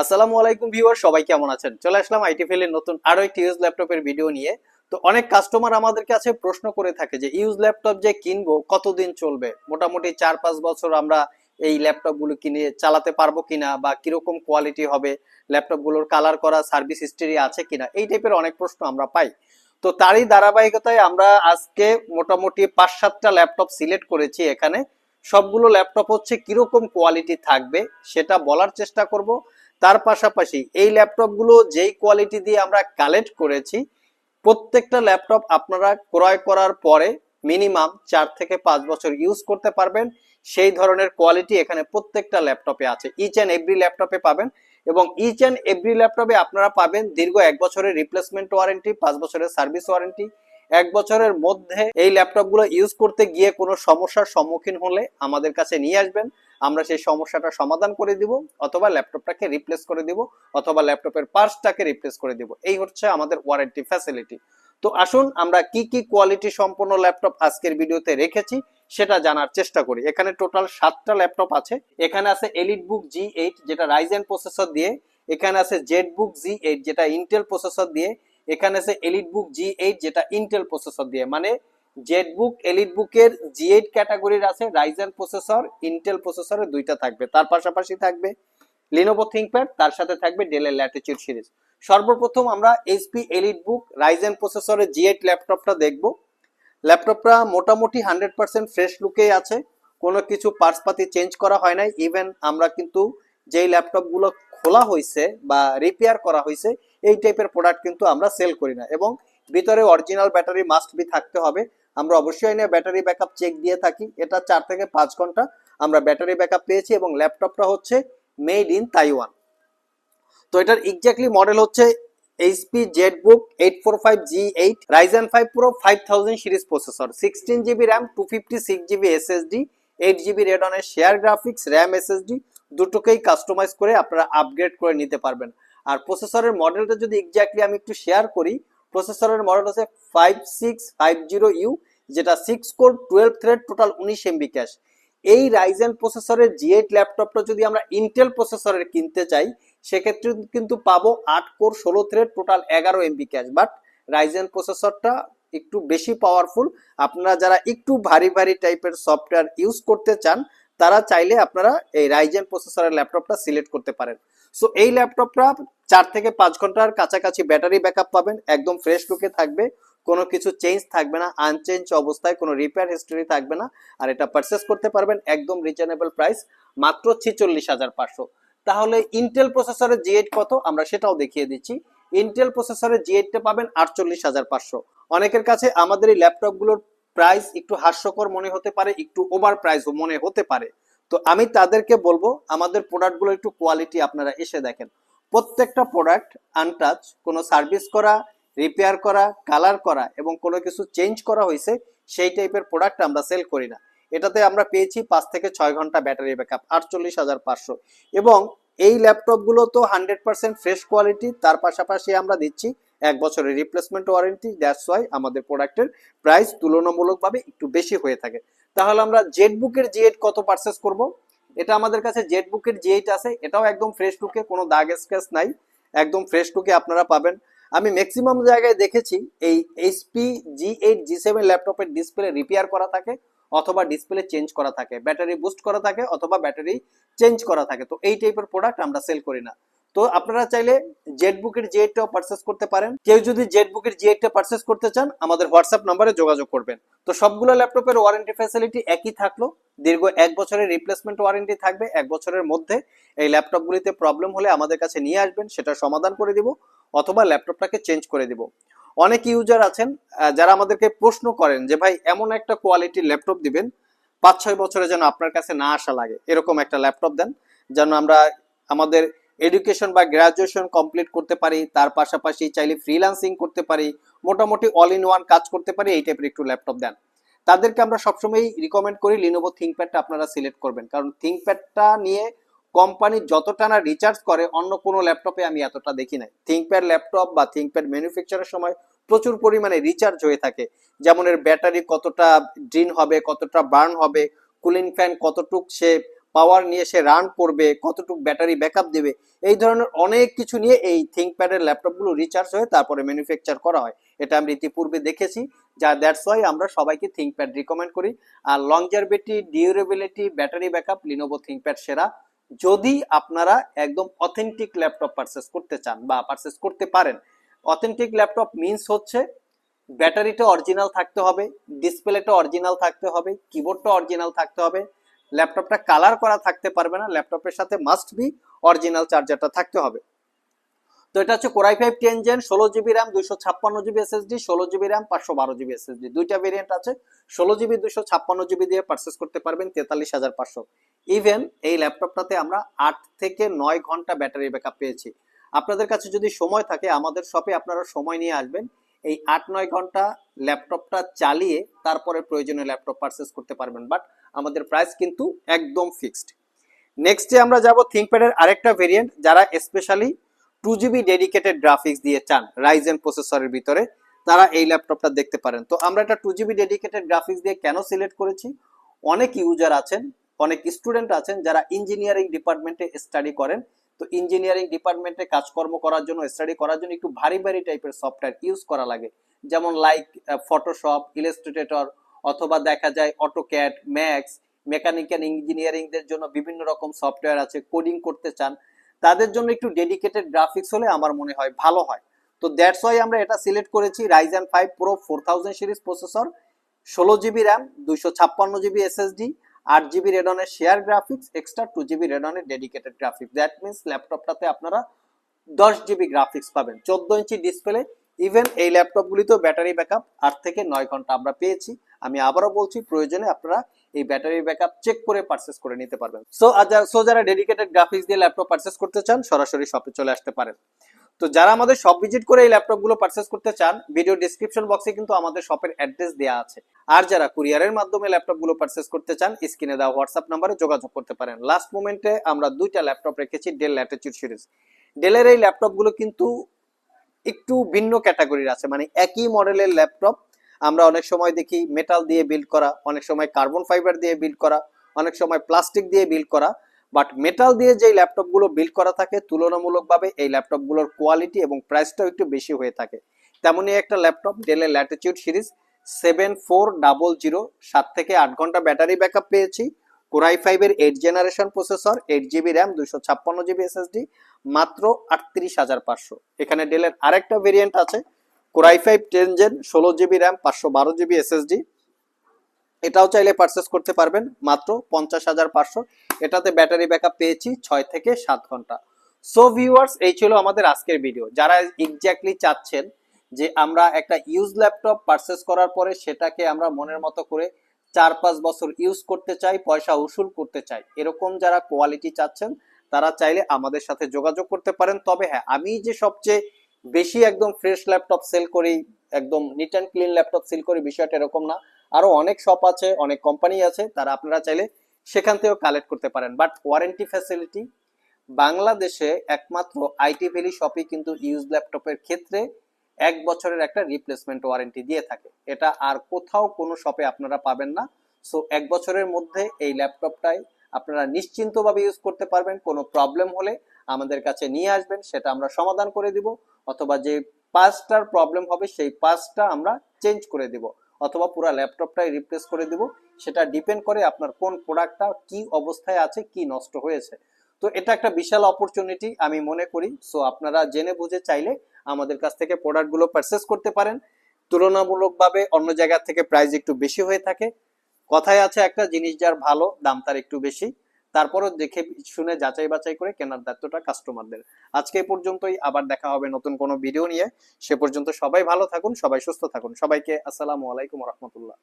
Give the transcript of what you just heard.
আসসালামু আলাইকুম ভিউয়ার, সবাই কেমন আছেন? চলে আসলাম আইটি ফেলের নতুন আরও একটি ইউজ ল্যাপটপের ভিডিও নিয়ে। তো অনেক কাস্টমার আমাদের কাছে প্রশ্ন করে থাকে যে ইউজ ল্যাপটপ যে কিনবো, কতদিন চলবে? মোটামুটি চার পাঁচ বছর আমরা এই ল্যাপটপগুলো কিনে চালাতে পারব কিনা বা কীরকম কোয়ালিটি হবে? ল্যাপটপগুলোর কালার করা সার্ভিস হিস্ট্রি আছে কিনা? এই টাইপের অনেক প্রশ্ন আমরা পাই। তো তারই ধারাবাহিকতায় আমরা আজকে মোটামুটি পাঁচ সাতটা ল্যাপটপ সিলেক্ট করেছি এখানে। সবগুলো ল্যাপটপ হচ্ছে কীরকম কোয়ালিটি থাকবে, সেটা বলার চেষ্টা করব। তার পাশাপাশি এই ল্যাপটপগুলো যেই কোয়ালিটি দিয়ে আমরা কালেক্ট করেছি, প্রত্যেকটা ল্যাপটপ আপনারা ক্রয় করার পরে মিনিমাম চার থেকে পাঁচ বছর ইউজ করতে পারবেন। সেই ধরনের কোয়ালিটি এখানে প্রত্যেকটা ল্যাপটপে আছে। ইচ অ্যান্ড এভরি ল্যাপটপে পাবেন এবং ইচ অ্যান্ড এভরি ল্যাপটপে আপনারা পাবেন দীর্ঘ এক বছরের রিপ্লেসমেন্ট ওয়ারেন্টি পাঁচ বছরের সার্ভিস ওয়ারেন্টি এক বছরের মধ্যে এই ল্যাপটপগুলো ইউজ করতে গিয়ে কোনো সমস্যার সম্মুখীন হলে আমাদের কাছে নিয়ে আসবেন। আমরা সেই সমস্যাটা সমাধান করে দিব অথবা ল্যাপটপটাকে রিপ্লেস করে দিব অথবা ল্যাপটপের পার্টসটাকে রিপ্লেস করে দিব। এই হচ্ছে আমাদের ওয়ারেন্টি ফ্যাসিলিটি তো আসুন আমরা কি কি কোয়ালিটি সম্পন্ন ল্যাপটপ আজকের ভিডিওতে রেখেছি সেটা জানার চেষ্টা করি। এখানে টোটাল সাতটা ল্যাপটপ আছে। এখানে আছে এলিট বুক জি এইট যেটা রাইজেন প্রসেসর দিয়ে, এখানে আছে জেড বুক জি এইট যেটা ইন্টেল প্রসেসর দিয়ে এখানে আছে এলিট বুক জি এইট যেটা ইন্টেল প্রসেসর দিয়ে। মানে বুক এলিট জি এইট ক্যাটাগরির আছে রাইজেন প্রসেসর ইন্টেল প্রসেসরের দুইটা থাকবে। তার পাশাপাশি থাকবে লিনোভো তার সাথে থাকবে ডেলের ল্যাটিচিউড সিরিজ সর্বপ্রথম আমরা এইচপি এলিট রাইজেন প্রসেসরের জি এইট ল্যাপটপটা দেখব। ল্যাপটপটা মোটামুটি হান্ড্রেড পার্সেন্ট ফ্রেশ লুকেই আছে। কোনো কিছু পার্টসপাতি চেঞ্জ করা হয় নাই। ইভেন আমরা কিন্তু যেই ল্যাপটপগুলো খোলা হয়েছে বা রিপেয়ার করা হয়েছে এই টাইপের প্রোডাক্ট কিন্তু আমরা সেল করি না এবং ভিতরে অরিজিনাল ব্যাটারি মাস্ট বি থাকতে হবে। আমরা অবশ্যই এনে ব্যাটারি ব্যাকআপ চেক দিয়ে থাকি। এটা চার থেকে পাঁচ ঘণ্টা আমরা ব্যাটারি ব্যাকআপ পেয়েছি এবং ল্যাপটপটা হচ্ছে মেড ইন তাইওয়ান তো এটার এক্স্যাক্টলি মডেল হচ্ছে HP Z book eight four five G eight Ryzen five pro five thousand series processor sixteen GB RAM two fifty six GB SSD eight GB রেডনের share graphics RAM SSD দুটোকেই customize করে আপনারা upgrade করে নিতে পারবেন। আর প্রসেসরের মডেলটা যদি exactly আমি একটু শেয়ার করি প্রসেসরের মডেল হচ্ছে five six five zero U যেটা six core twelve thread total উনিশ এমবি ক্যাশ এই রাইজেন প্রসেসরের জি এইট ল্যাপটপটা যদি আমরা ইন্টেল প্রসেসরের কিনতে চাই, সেক্ষেত্রে কিন্তু পাবো আট কোর ষোলো থ্রেড টোটাল এগারো এমবি ক্যাশ বাট রাইজেন প্রসেসরটা একটু বেশি পাওয়ারফুল আপনারা যারা একটু ভারী ভারী টাইপের সফটওয়্যার ইউজ করতে চান, তারা চাইলে আপনারা এই রাইজেন প্রসেসরের ল্যাপটপটা সিলেক্ট করতে পারেন। সো এই ল্যাপটপটা চার থেকে পাঁচ ঘণ্টার কাছাকাছি ব্যাটারি ব্যাকআপ পাবেন, একদম ফ্রেশ লুকে থাকবে, কোনো কিছু চেঞ্জ থাকবে না আনচেঞ্জ অবস্থায়, কোনো রিপেয়ার হিস্টরি থাকবে না, আর এটা পারচেস করতে পারবেন একদম রিজনেবল প্রাইস মাত্র ছিচল্লিশ হাজার পাঁচশো। তাহলে ইন্টেল প্রসেসরের জি কত? আমরা সেটাও দেখিয়ে দিচ্ছি। ইন্টেল প্রসেসরের জি এইটটা পাবেন আটচল্লিশ হাজার পাঁচশো। অনেকের কাছে আমাদের এই ল্যাপটপগুলোর প্রাইস একটু হাস্যকর মনে হতে পারে, একটু ওভার প্রাইস মনে হতে পারে। তো আমি তাদেরকে বলব, আমাদের প্রোডাক্টগুলো একটু কোয়ালিটি আপনারা এসে দেখেন। প্রত্যেকটা প্রোডাক্ট আনটাচ কোনো সার্ভিস করা রিপেয়ার করা কালার করা এবং কোনো কিছু চেঞ্জ করা হয়েছে, সেই টাইপের প্রোডাক্ট আমরা সেল করি না। এটাতে আমরা পেয়েছি পাঁচ থেকে ছয় ঘণ্টা ব্যাটারি ব্যাকআপ আটচল্লিশ হাজার পাঁচশো। এবং এই ল্যাপটপগুলো তো হান্ড্রেড পার্সেন্ট ফ্রেশ কোয়ালিটি তার পাশাপাশি আমরা দিচ্ছি এক বছরের রিপ্লেসমেন্ট ওয়ারেন্টি দ্যাটস ওয়াই আমাদের প্রোডাক্টের প্রাইস তুলনামূলকভাবে একটু বেশি হয়ে থাকে। তাহলে আমরা জেড বুকের জি কত পারচেস করব? এটা আমাদের কাছে জেড বুকের জি আছে, এটাও একদম ফ্রেশ লুকে কোনো দাগ স্ক্র্যাচ নাই, একদম ফ্রেশ লুকে আপনারা পাবেন। আমি ম্যাক্সিমাম জায়গায় দেখেছি, এই HP G eight G seven ল্যাপটপের ডিসপ্লে রিপেয়ার করা থাকে, অথবা ডিসপ্লে চেঞ্জ করা থাকে। ব্যাটারি বুস্ট করা থাকে, অথবা ব্যাটারি চেঞ্জ করা থাকে। তো এই টাইপের প্রোডাক্ট আমরা সেল করি না। তো আপনারা চাইলে জেড বুকের জি এইটটাও পারচেস করতে পারেন। কেউ যদি জেড বুকের জি এইটটা পারচেস করতে চান, আমাদের হোয়াটসঅ্যাপ নাম্বারে যোগাযোগ করবেন। তো সবগুলো ল্যাপটপের ওয়ারেন্টি ফ্যাসিলিটি একই থাকল। দীর্ঘ এক বছরের রিপ্লেসমেন্ট ওয়ারেন্টি থাকবে। এক বছরের মধ্যে এই ল্যাপটপগুলিতে প্রবলেম হলে আমাদের কাছে নিয়ে আসবেন সেটা সমাধান করে দিব অথবা ল্যাপটপটাকে চেঞ্জ করে দিব। অনেক ইউজার আছেন যারা আমাদেরকে প্রশ্ন করেন যে, ভাই, এমন একটা কোয়ালিটির ল্যাপটপ দিবেন, পাঁচ ছয় বছরে যেন আপনার কাছে না আসা লাগে। এরকম একটা ল্যাপটপ দেন, যেন আমরা আমাদের এডুকেশন বা গ্রাজুয়েশন কমপ্লিট করতে পারি, তার পাশাপাশি চাইলে ফ্রিল্যান্সিং করতে পারি, মোটামুটি অল ইন ওয়ান কাজ করতে পারি, এই টাইপের একটু ল্যাপটপ দেন। তাদেরকে আমরা সবসময়ই রিকমেন্ড করি লিনোভো থিঙ্কপ্যাডটা আপনারা সিলেক্ট করবেন, কারণ থিঙ্কপ্যাডটা নিয়ে কোম্পানি যতটা না রিচার্জ করে, অন্য কোনো ল্যাপটপে আমি এতটা দেখি নাই। থিঙ্কপ্যাড ল্যাপটপ বা থিঙ্কপ্যাড ম্যানুফ্যাকচারের সময় প্রচুর পরিমাণে রিচার্জ হয়ে থাকে। যেমন এর ব্যাটারি কতটা ড্রিন হবে, কতটা বার্ন হবে কুলিং ফ্যান কতটুক সে পাওয়ার নিয়ে সে রান করবে, কতটুকু ব্যাটারি ব্যাকআপ দেবে, এই ধরনের অনেক কিছু নিয়ে এই থিঙ্কপ্যাডের ল্যাপটপগুলো রিচার্জ হয়ে তারপরে ম্যানুফ্যাকচার করা হয়। এটা আমরা ইতিপূর্বে দেখেছি, যা দ্যাটস ওয়াই আমরা সবাইকে থিঙ্কপ্যাড রিকমেন্ড করি। আর longevity durability battery backup Lenovo ThinkPad সেরা। যদি আপনারা একদম অথেন্টিক ল্যাপটপ পারচেস করতে চান বা পারচেস করতে পারেন অথেন্টিক ল্যাপটপ মিনস হচ্ছে ব্যাটারিটা অরিজিনাল থাকতে হবে ডিসপ্লেটা অরিজিনাল থাকতে হবে কিবোর্ডটা অরিজিনাল থাকতে হবে ল্যাপটপটা কালার করা থাকতে পারবে না, ল্যাপটপের সাথে মাস্ট বি অরিজিনাল চার্জারটা থাকতে হবে। তো এটা হচ্ছে core i five ten gen ষোলো জিবি র্যাম দুইশো ছাপ্পান্ন জিবি এসএসডি ষোলো জিবি র্যাম পাঁচশো বারো জিবি এসএসডি দুইটা ভেরিয়েন্ট আছে, ষোলো জিবি দুইশো ছাপ্পান্ন জিবি দিয়ে পারচেস করতে পারবেন তেতাল্লিশ হাজার পাঁচশো। ইভেন এই ল্যাপটপটাতে আমরা আট থেকে নয় ঘণ্টা ব্যাটারি ব্যাকআপ পেয়েছি। আপনাদের কাছে যদি সময় থাকে, আমাদের শপে আপনারা সময় নিয়ে আসবেন। এই আট নয় ঘণ্টা ল্যাপটপটা চালিয়ে তারপরে প্রয়োজনীয় ল্যাপটপ পারচেস করতে পারবেন। বাট আমাদের প্রাইস কিন্তু একদম ফিক্সড নেক্সটে আমরা যাব থিঙ্কপ্যাডের আরেকটা ভেরিয়েন্ট যারা specially two GB dedicated graphics দিয়ে চান রাইজেন প্রসেসরের ভিতরে, তারা এই ল্যাপটপটা দেখতে পারেন। তো আমরা এটা টু জিবি ডেডিকেটেড গ্রাফিক্স দিয়ে কেন সিলেক্ট করেছি? অনেক ইউজার আছেন, অনেক স্টুডেন্ট আছেন যারা ইঞ্জিনিয়ারিং ডিপার্টমেন্টে স্টাডি করেন। তো ইঞ্জিনিয়ারিং ডিপার্টমেন্টে কাজকর্ম করার জন্য স্টাডি করার জন্য একটু ভারী ভারী টাইপের সফটওয়্যার ইউজ করা লাগে। যেমন লাইক ফটোশপ ইলাস্ট্রেটর অথবা দেখা যায় অটোক্যাড ম্যাক্স মেকানিক্যাল ইঞ্জিনিয়ারিংদের জন্য বিভিন্ন রকম সফটওয়্যার আছে কোডিং করতে চান। তাদের জন্য একটু ডেডিকেটেড গ্রাফিক্স হলে আমার মনে হয় ভালো হয়। তো দ্যাটস ওয়াই আমরা এটা সিলেক্ট করেছি Ryzen five pro four thousand series processor ষোলো জিবি র্যাম দুইশো ছাপ্পান্ন জিবি এসএসডি আট GB রেডনের share graphics extra two GB রেডনের dedicated graphics that means ল্যাপটপটাতে আপনারা দশ জিবি গ্রাফিক্স পাবেন। চোদ্দ ইঞ্চি ডিসপ্লে ইভেন এই ল্যাপটপগুলিতেও ব্যাটারি ব্যাকআপ আট থেকে নয় ঘণ্টা আমরা পেয়েছি। আমি আবারও বলছি, প্রয়োজনে আপনারা এই ব্যাটারি ব্যাকআপ চেক করে পারচেস করে নিতে পারবেন। সো সো যারা ডেডিকেটেড গ্রাফিক্স দিয়ে ল্যাপটপ পারচেস করতে চান, সরাসরি শপে চলে আসতে পারেন। তো যারা আমাদের শপ ভিজিট করে এই ল্যাপটপগুলো পারচেস করতে চান ভিডিও ডিসক্রিপশন বক্সে কিন্তু আমাদের শপের অ্যাড্রেস দেওয়া আছে। আর যারা কুরিয়ারের মাধ্যমে ল্যাপটপগুলো পারচেস করতে চান স্ক্রিনে দেওয়া হোয়াটসঅ্যাপ নাম্বারে যোগাযোগ করতে পারেন। লাস্ট মোমেন্টে আমরা দুইটা ল্যাপটপ রেখেছি ডেল ল্যাটিচিউড সিরিজ ডেলের এই ল্যাপটপগুলো কিন্তু একটু ভিন্ন ক্যাটাগরির আছে মানে একই মডেলের ল্যাপটপ আমরা অনেক সময় দেখি মেটাল দিয়ে বিল্ড করা, অনেক সময় কার্বন ফাইবার দিয়ে বিল্ড করা, অনেক সময় প্লাস্টিক দিয়ে বিল্ড করা। বাট মেটাল দিয়ে যে ল্যাপটপগুলো বিল্ড করা থাকে, তুলনামূলকভাবে এই ল্যাপটপগুলোর কোয়ালিটি এবং প্রাইসটাও একটু বেশি হয়ে থাকে। তেমনই একটা ল্যাপটপ ডেলের Latitude series seven four double zero সাত থেকে আট ঘণ্টা ব্যাটারি ব্যাকআপ পেয়েছি। কোরাই ফাইভের eight generation processor eight GB RAM দুইশো ছাপ্পান্ন জিবি এসএসডি মাত্র আটত্রিশ হাজার পাঁচশো। এখানে ডেলের আরেকটা ভেরিয়েন্ট আছে core i five ten gen ষোলো জিবি র্যাম পাঁচশো বারো জিবি এসএসডি এটাও চাইলে পারচেস করতে পারবেন, মাত্র পঞ্চাশ হাজার পাঁচশো। এটাতে ব্যাটারি ব্যাকআপ পেয়েছি ছয় থেকে সাত ঘণ্টা। সো ভিউয়ার্স এই ছিল আমাদের আজকের ভিডিও যারা এক্স্যাক্টলি চাচ্ছেন যে আমরা একটা ইউজ ল্যাপটপ পারচেস করার পরে সেটাকে আমরা মনের মতো করে চার পাঁচ বছর ইউজ করতে চাই, পয়সা উসুল করতে চাই, এরকম যারা কোয়ালিটি চাচ্ছেন, তারা চাইলে আমাদের সাথে যোগাযোগ করতে পারেন। তবে হ্যাঁ আমি যে সবচেয়ে বেশি একদম ফ্রেশ ল্যাপটপ সেল করি, একদম neat and clean laptop sale করি, বিষয়টা এরকম না। আরও অনেক শপ আছে, অনেক কোম্পানি আছে, তারা আপনারা চাইলে সেখান থেকেও কালেক্ট করতে পারেন। বাট ওয়ারেন্টি ফ্যাসিলিটি বাংলাদেশে একমাত্র আইটি ভ্যালি শপই কিন্তু ইউজ ল্যাপটপের ক্ষেত্রে এক বছরের একটা রিপ্লেসমেন্ট ওয়ারেন্টি দিয়ে থাকে। এটা আর কোথাও কোনো শপে আপনারা পাবেন না। সো এক বছরের মধ্যে এই ল্যাপটপটাই আপনারা নিশ্চিন্তভাবে ইউজ করতে পারবেন। কোনো প্রবলেম হলে আমাদের কাছে নিয়ে আসবেন, সেটা আমরা সমাধান করে দিব। অথবা যে পাঁচটার প্রবলেম হবে, সেই পাঁচটা আমরা চেঞ্জ করে দিব। অথবা পুরো ল্যাপটপটাই রিপ্লেস করে দিব। সেটা ডিপেন্ড করে আপনার কোন প্রোডাক্টটা কি অবস্থায় আছে, কি নষ্ট হয়েছে। তো এটা একটা বিশাল অপরচুনিটি আমি মনে করি। সো আপনারা জেনে বুঝে চাইলে আমাদের কাছ থেকে প্রোডাক্টগুলো পারচেস করতে পারেন। তুলনামূলকভাবে অন্য জায়গা থেকে প্রাইস একটু বেশি হয়ে থাকে। কথায় আছে একটা জিনিস যার ভালো, দাম তার একটু বেশি। তারপরও দেখে শুনে যাচাই বাছাই করে কেনার দায়িত্বটা কাস্টমারদের আজকে এই পর্যন্তই, আবার দেখা হবে নতুন কোনো ভিডিও নিয়ে। সে পর্যন্ত সবাই ভালো থাকুন, সবাই সুস্থ থাকুন। সবাইকে আসসালামু আলাইকুম রহমতুল্লাহ।